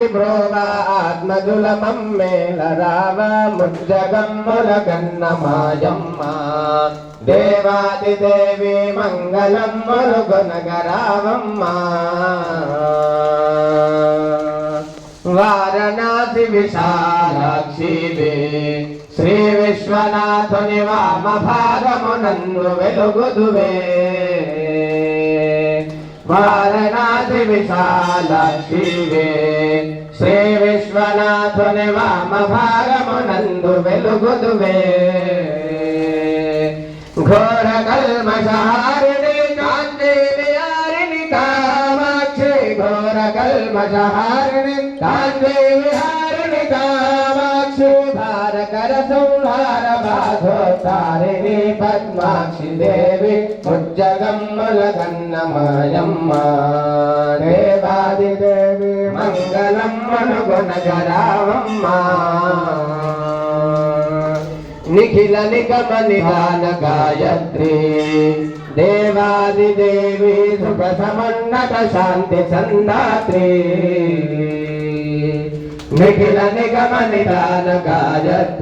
బ్రోవాత్మజుల మమ్మేల రావ ముజ్జగమ్ముల గన్నమాయమ్మ దేవాదిదేవి దేవాది దేవి గొనగరావమ్మ వారణాసి విశాలాక్షివే శ్రీ విశ్వనాథుని వామ భాగమునందు వెలుగుదువే వారణాసి విశాలాక్షివే విశ్వనాథుని వామ భాగమునందు వెలుగుదువే. ఘోర కల్మషహారిణి కాంతి విహారిణి కామాక్షి. ఘోర కల్మషహారిణి కాంతి విహారిణి కామాక్షి. భారకర సంహార బాధోతారిణి పద్మాక్షి దేవి. ముజ్జగమ్మల గన్నమాయమ్మ మంగళం మంగళమ్మను నిఖిల నిగమ నిహాన గాయత్రి. దేవాది దేవి సుఖ సమన్నత శాంతి సందాత్రి. నిఖిల నిగమ నిదాన గాయత్రి.